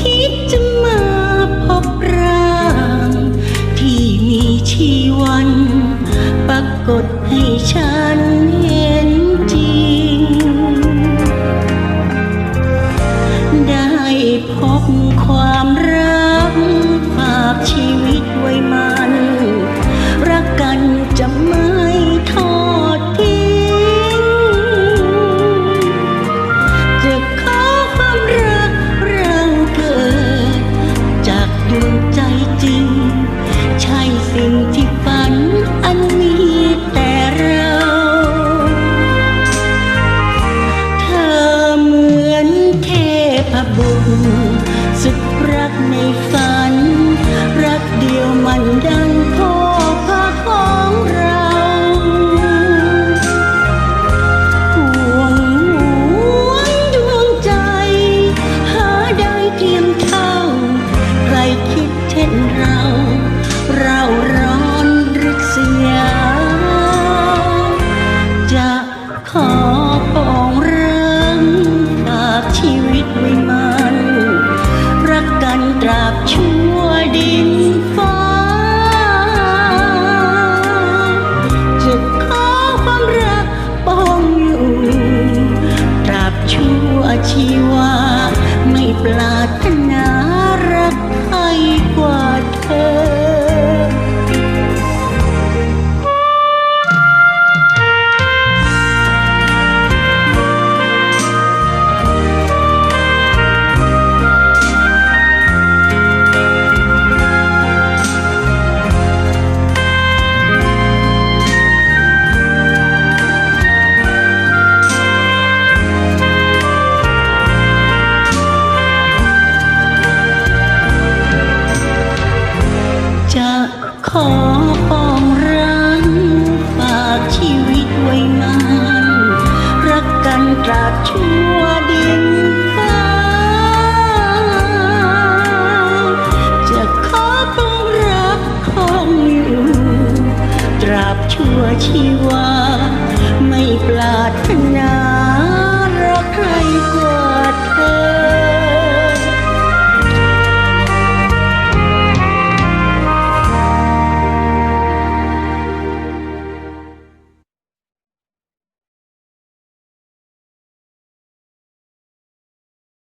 คิดจะมาพบร่าง ที่มีชีวัน ปรากฏให้ฉัน บุตรสุดรักในฝัน รักเดียวมันดังพ่อพระของเราห่วงหวงดวงใจ หาได้เทียมเท่า ใครคิดเช่นเรา เราร้อนริษยาจะขอปองรังฝากชีวิตไว้ ตราบชั่วดินฟ้า จะขอต้องรักคงอยู่ ตราบชั่วชีวา